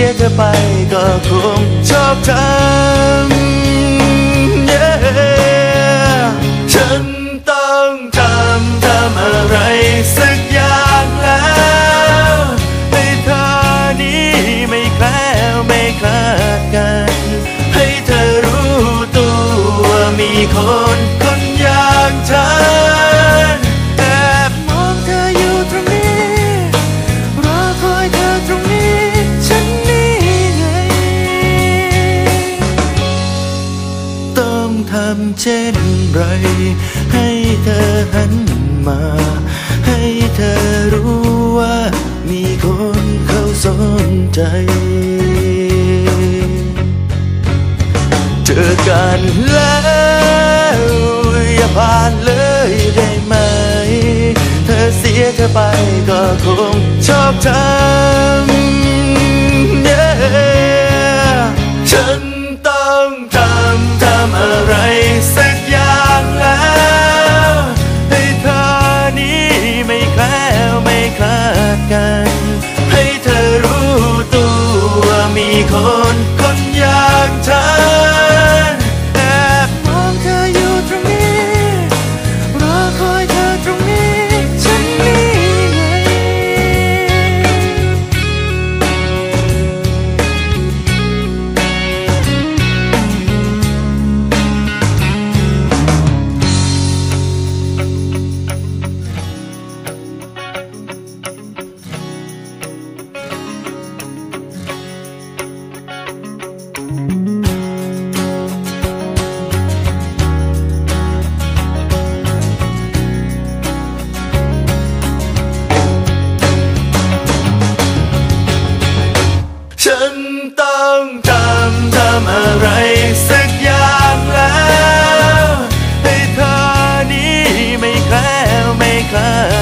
สียเธอไปก็คงชอบทำ yeah ฉันต้องทำทำอะไรสักอย่างแล้วให้เธอนี้ไม่แคล้วไม่คลาดกัน ให้เธอรู้ตัวมีคนำเช่นไร ให้เธอหันมา ให้เธอรู้ว่า มีคนเขาสนใจ เจอกันแล้วอย่าผ่านเลยได้ไหม เธอเสียเธอไปก็คงชอบทำำอะไรสักอย่างแล้ว ให้เธอนี้ไม่แคล้วไม่คลา